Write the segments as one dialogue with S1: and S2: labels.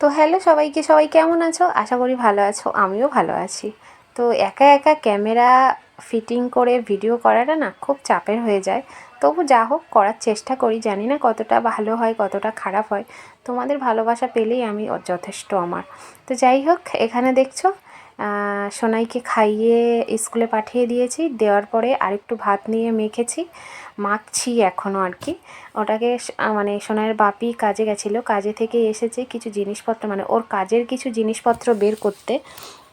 S1: তো হ্যালো সবাইকে, সবাই কেমন আছো? আশা করি ভালো আছো, আমিও ভালো আছি। তো একা একা ক্যামেরা ফিটিং করে ভিডিও করাটা না খুব চাপের হয়ে যায়। তবু যা হোক করার চেষ্টা করি, জানি না কতটা ভালো হয়, কতটা খারাপ হয়। তোমাদের ভালোবাসা পেলেই আমি যথেষ্ট আমার। তো যাই হোক, এখানে দেখছ সোনাইকে খাইয়ে স্কুলে পাঠিয়ে দিয়েছি। দেওয়ার পরে আরেকটু ভাত নিয়ে মেখেছি। মাখছি এখনও আর কি। ওটাকে মানে সোনাইয়ের বাপি কাজে গেছিল। কাজে থেকে এসেছে কিছু জিনিসপত্র মানে ওর কাজের কিছু জিনিসপত্র বের করতে।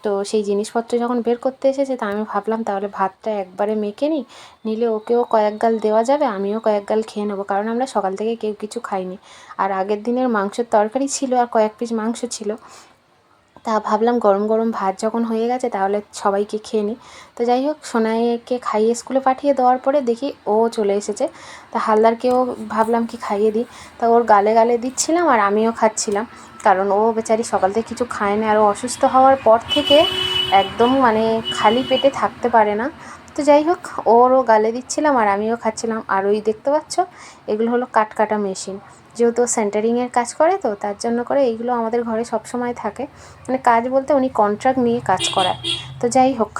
S1: তো সেই জিনিসপত্র যখন বের করতে এসেছে, তা আমি ভাবলাম তাহলে ভাতটা একবারে মেখে নিই। নিলে ওকেও কয়েক গাল দেওয়া যাবে, আমিও কয়েক গাল খেয়ে নেব। কারণ আমরা সকাল থেকে কেউ কিছু খাইনি। আর আগের দিনের মাংসের তরকারি ছিল আর কয়েক পিস মাংস ছিল। তা ভাবলাম গরম গরম ভাত যখন হয়ে গেছে তাহলে সবাইকে খেয়ে নিই। তো যাই হোক, সোনাইকে খাইয়ে স্কুলে পাঠিয়ে দেওয়ার পরে দেখি ও চলে এসেছে। তা হালদারকেও ভাবলাম কি খাইয়ে দিই। তা ওর গালে গালে দিচ্ছিলাম আর আমিও খাচ্ছিলাম। কারণ ও বেচারি সকাল থেকে কিছু খায় না আর অসুস্থ হওয়ার পর থেকে একদম মানে খালি পেটে থাকতে পারে না। তো যাই হোক, ওরও গালে দিচ্ছিলাম আর আমিও খাচ্ছিলাম। আর ওই দেখতে পাচ্ছ, এগুলো হলো কাটকাটা মেশিন। যেহেতু সেন্টারিংয়ের কাজ করে তো তার জন্য করে এইগুলো আমাদের ঘরে সব সময় থাকে। মানে কাজ বলতে উনি কন্ট্রাক্ট নিয়ে কাজ করায়। তো যাই হোক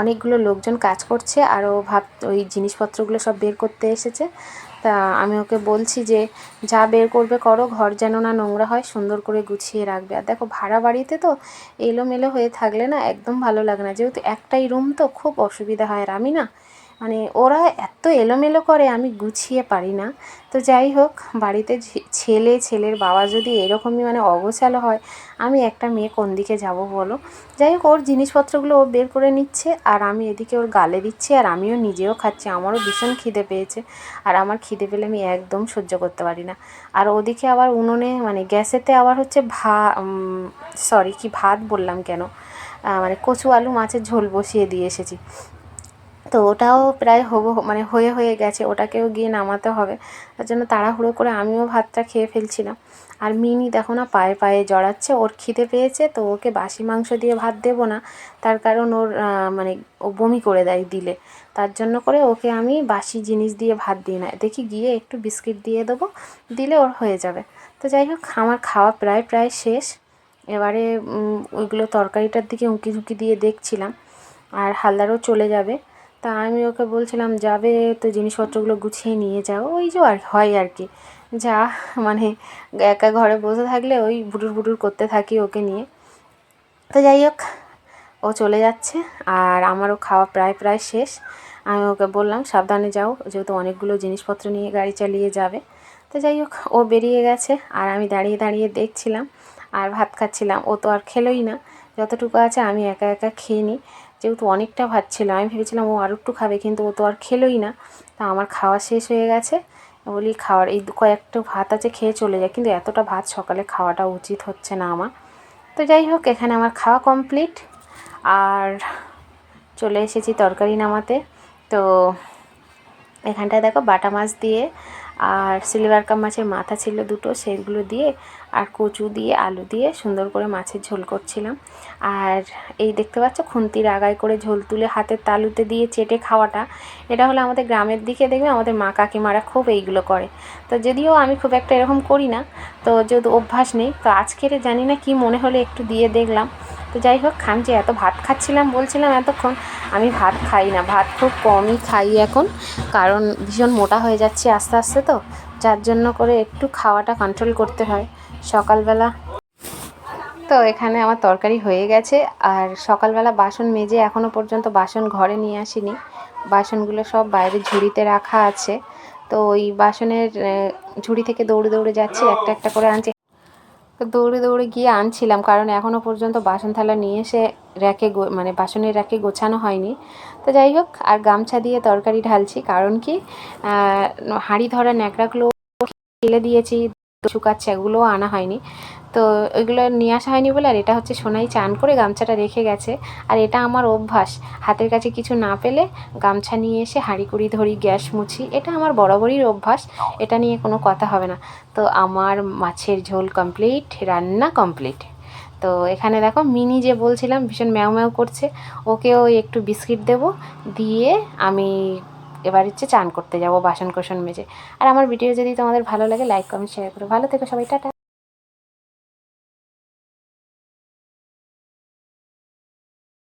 S1: অনেকগুলো লোকজন কাজ করছে আরও ভাব, ওই জিনিসপত্রগুলো সব বের করতে এসেছে। তা আমি ওকে বলছি যে, যা বের করবে করো, ঘর যেন না নোংরা হয়, সুন্দর করে গুছিয়ে রাখবে। আর দেখো ভাড়া বাড়িতে তো এলোমেলো হয়ে থাকলে না একদম ভালো লাগে না। যেহেতু একটাই রুম তো খুব অসুবিধা হয়, আর আমি না মানে ওরা এত এলোমেলো করে আমি গুছিয়ে পারি না। তো যাই হোক, বাড়িতে ছেলে, ছেলের বাবা যদি এরকমই মানে অগোছালো হয়, আমি একটা মেয়ে কোন দিকে যাব বলো? যাই হোক, ওর জিনিসপত্রগুলো ও বের করে নিচ্ছে, আর আমি এদিকে ওর গালে দিচ্ছি, আর আমিও নিজেও খাচ্ছি। আমারও ভীষণ খিদে পেয়েছে, আর আমার খিদে পেলে আমি একদম সহ্য করতে পারি না। আর ওদিকে আবার উনুনে মানে গ্যাসেতে আবার হচ্ছে ভা সরি কি ভাত বললাম কেন? মানে কচু আলু মাছের ঝোল বসিয়ে দিয়ে এসেছি। তো ওটাও প্রায় হব মানে হয়ে হয়ে গেছে, ওটাকেও গিয়ে নামাতে হবে। তার জন্য তাড়াহুড়ো করে আমিও ভাতটা খেয়ে ফেলছিলাম। আর মিনি দেখো না পায়ে পায়ে জড়াচ্ছে, ওর খিদে পেয়েছে, তো ওকে বাসি মাংস দিয়ে ভাত দেবো না। তার কারণ ওর মানে ও বমি করে দেয় দিলে। তার জন্য করে ওকে আমি বাসি জিনিস দিয়ে ভাত দিই না, দেখি গিয়ে একটু বিস্কিট দিয়ে দেবো, দিলে ওর হয়ে যাবে। তো যাই হোক, আমার খাওয়া প্রায় প্রায় শেষ। এবারে ওইগুলো তরকারিটার দিকে উঁকি ঝুঁকি দিয়ে দেখছিলাম। আর হালদারও চলে যাবে। তা আমি ওকে বলছিলাম, যাবে তো জিনিসপত্রগুলো গুছিয়ে নিয়ে যাও। ওই যে আর হয় আর কি। যা মানে একা ঘরে বসে থাকলে ওই বুটুর বুটুর করতে থাকি ওকে নিয়ে। তো যাই হোক, ও চলে যাচ্ছে আর আমারও খাওয়া প্রায় প্রায় শেষ। আমি ওকে বললাম, সাবধানে যাও, যেহেতু অনেকগুলো জিনিসপত্র নিয়ে গাড়ি চালিয়ে যাবে। তো যাই হোক, ও বেরিয়ে গেছে আর আমি দাঁড়িয়ে দাঁড়িয়ে দেখছিলাম আর ভাত খাচ্ছিলাম। ও তো আর খেলোই না। যতটুকু আছে আমি একা একা খেয়ে নিই। যেহেতু অনেকটা ভাত ছিল আমি ভেবেছিলাম ও আর একটু খাবে, কিন্তু ও তো আর খেলোই না। তা আমার খাওয়া শেষ হয়ে গেছে। বলি, খাওয়ার এই কয়েকটা ভাত আছে, খেয়ে চলে যায় কিন্তু এতটা ভাত সকালে খাওয়াটা উচিত হচ্ছে না আমার। তো যাই হোক, এখানে আমার খাওয়া কমপ্লিট আর চলে এসেছি তরকারি নামাতে। তো এখানটায় দেখো বাটা মাছ দিয়ে আর সিলভার কাপ মাছের মাথা ছিল দুটো, সেগুলো দিয়ে আর কচু দিয়ে, আলু দিয়ে সুন্দর করে মাছের ঝোল করছিলাম। আর এই দেখতে পাচ্ছ খুন্তির আগায় করে ঝোল তুলে হাতের তালুতে দিয়ে চেটে খাওয়াটা। এটা হলো আমাদের গ্রামের দিকে দেখবে আমাদের মা কাকিমারা খুব এইগুলো করে। তো যদিও আমি খুব একটা এরকম করি না, তো যেহেতু অভ্যাস নেই, তো আজকের জানি না কি মনে হলে একটু দিয়ে দেখলাম। তো যাই হোক, আমি যে এত ভাত খাচ্ছিলাম, বলছিলাম এতক্ষণ, আমি ভাত খাই না। ভাত খুব কমই খাই এখন, কারণ ভীষণ মোটা হয়ে যাচ্ছে আস্তে আস্তে তো, যার জন্য করে একটু খাওয়াটা কন্ট্রোল করতে হয়। সকালবেলা তো এখানে আমার তরকারি হয়ে গেছে, আর সকালবেলা বাসন মেজে এখনও পর্যন্ত বাসন ঘরে নিয়ে আসিনি। বাসনগুলো সব বাইরে ঝুড়িতে রাখা আছে। তো ওই বাসনের ঝুড়ি থেকে দৌড়ে দৌড়ে যাচ্ছি, একটা একটা করে আনছি। দৌড়ে দৌড়ে গিয়ে আনছিলাম, কারণ এখনও পর্যন্ত বাসন থালা নিয়ে এসে র্যাকে মানে বাসনের র্যাকে গোছানো হয়নি। তো যাই হোক, আর গামছা দিয়ে তরকারি ঢালছি, কারণ কি হাঁড়ি ধরা ন্যাকড়াগুলো ফেলে দিয়েছি শুকাচ্ছে এগুলোও আনা হয়নি। তো ওইগুলো নিয়ে আসা হয়নি বলে আর এটা হচ্ছে সোনাই চান করে গামছাটা রেখে গেছে। আর এটা আমার অভ্যাস। হাতের কাছে কিছু না পেলে গামছা নিয়ে এসে হাঁড়ি কুড়ি ধরি, গ্যাস মুছি, এটা আমার বরাবরই অভ্যাস। এটা নিয়ে কোনো কথা হবে না। তো আমার মাছের ঝোল কমপ্লিট রান্না কমপ্লিট তো এখানে দেখো মিনি যে বলছিলাম ভীষণ ম্যাও ম্যাও করছে, ওকেও একটু বিস্কিট দেব। দিয়ে আমি এবার হচ্ছে চান করতে যাব বাসন কোসন মেজে। আর আমার ভিডিও যদি তোমাদের ভালো লাগে লাইক কমেন্ট শেয়ার করো। ভালো থেকো সবাই, টাটা।